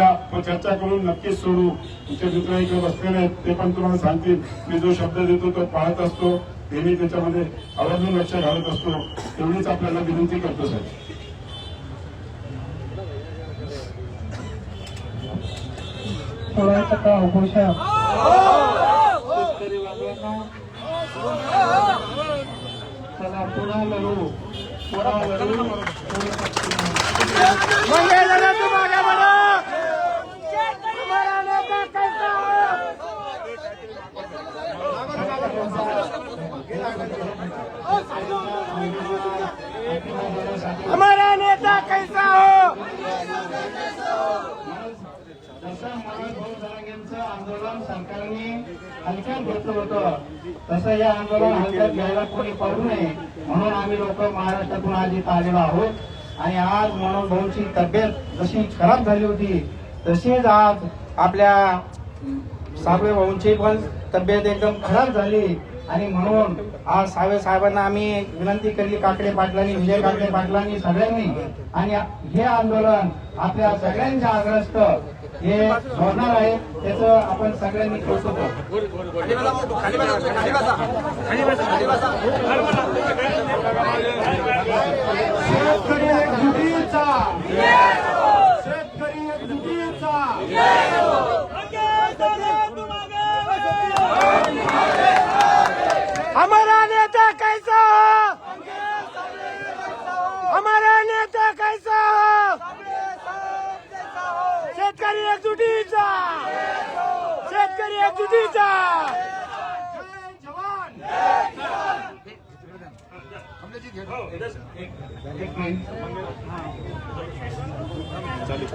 आपण चर्चा करून नक्कीच सोडू. तुमचे मित्र इकडे बसलेले आहेत ते पण तुम्हाला सांगतील. मी जो शब्द देतो तो पाळत असतो. ते मी त्याच्यामध्ये आवर्जून लक्ष घालत असतो. तेवढीच आपल्याला विनंती करतो साहेब. चला पुन्हा लढू. पुन्हा लढू. जसं मनोज भाऊ जरांगेंचं आंदोलन सरकारने हलक्यात घेतलं होतं. तसं हे आंदोलन हलक्यात घ्यायला कोणी पडू नये म्हणून आम्ही लोक महाराष्ट्रातून आज इथं आलेलो आहोत. आणि आज मनोज भाऊची तब्येत जशी खराब झाली होती तशीच आज आपल्या साबळे भाऊंची पण तब्येत एकदम खराब झाली. आणि म्हणून आज सावे साहेबांना आम्ही विनंती केली काकडे पाटलांनी विजय काकडे पाटलांनी सगळ्यांनी आणि हे आंदोलन आपल्या सगळ्यांच्या आग्रस्त हे होणार आहे त्याचं आपण सगळ्यांनी कौतुक करू.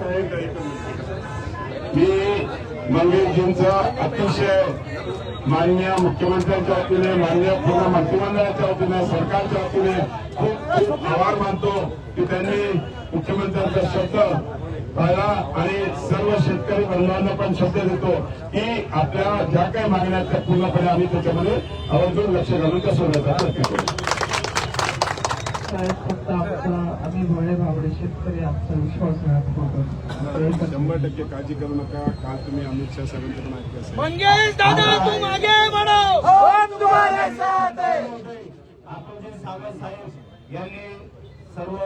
शेतकरी मी मंगेशजींचा अतिशय मान्य मुख्यमंत्र्यांच्या वतीने मान्य पूर्ण मंत्रिमंडळाच्या वतीने सरकारच्या वतीने खूप खूप आभार मानतो की त्यांनी मुख्यमंत्र्यांचा शब्द पाळला आणि सर्व शेतकरी बांधवांना पण शब्द देतो की आपल्या ज्या काही मागण्या आहेत त्या पूर्णपणे आम्ही त्याच्यामध्ये आवर्जून लक्ष घालून त्या सोडण्याचा प्रयत्न करू फक्त आमचा आम्ही भोळे भाबडे शेतकरी आमचा विश्वासघात होतो शंभर टक्के काळजी करू नका. काल तुम्ही अमित शाह साहेबांचं पण ऐकलं असेल. मंगेश दादा तुम आगे बढ़ो हम तुम्हारे साथ हैं आपण जे सावंत साहेब यांनी सर्व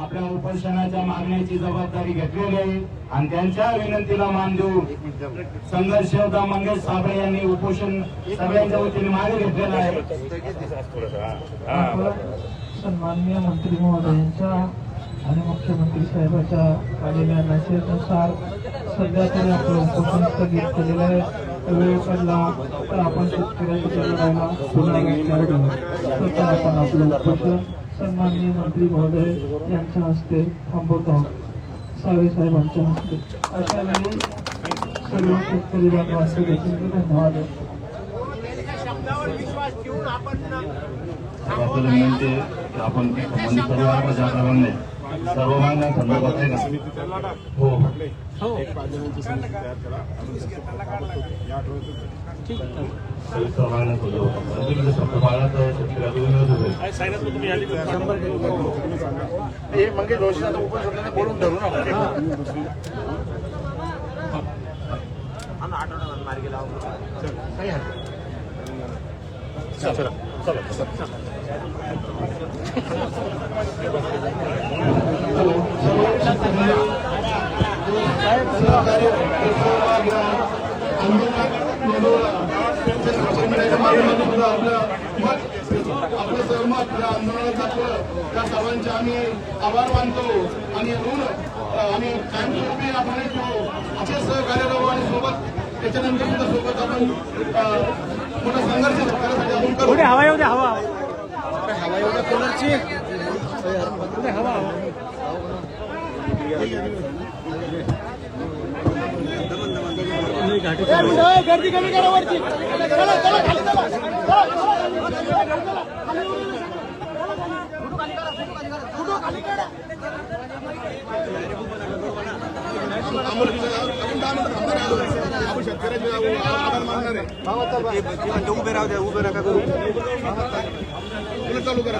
आपल्या उपोषणाच्या मागण्याची जबाबदारी घेतलेली आहे. आणि त्यांच्या विनंतीला मान देऊन संघर्ष योद्धा मंगेश साबळे यांनी उपोषण सगळ्यांच्या वतीने मागे घेतलेलं आहे. सन्माननीय मंत्री महोदयांच्या आणि मुख्यमंत्री साहेबांच्या आलेल्या मेसेजनुसार सध्या तरी आपलं उपोषण स्थगित केलेलं आहे. वेळ पडला तर आपण शेतकऱ्यांच्या पुन्हा रस्त्यावर घेऊ स्वतः आपण आपलं उपोषण सन्माननीय मंत्री महोदय यांच्या हस्ते थांबवत. आहोत सावे साहेबांच्या हस्ते. अशा वेळी सर्व शेतकरी बांधवांचे देखील धन्यवाद. आपण विनंती आहे की आपण संबंधित सर्व प्रजाप्रमाणे सर्व मागण्या संदर्भात आहे ना. हो. एक पाच जणांची समिती तयार करा. आपण या आठवड्यात सविस्तर मागण्या संदर्भात. तुम्ही आपलं सहमत या आंदोलनात त्या सर्वांचे आम्ही आभार मानतो आणि ऋण आणि कायमस्वरूपी आपण एक असे सहकार्य राहू आणि सोबत त्याच्यानंतर सुद्धा सोबत आपण मोठा संघर्ष करण्यासाठी आपण करू हवा हवा गर्दी कमी करा वरती चला चला खाली चला आपण शेतकऱ्याचे आभार मानणार आहे उभे राहू द्या उभे नका करू चालू करा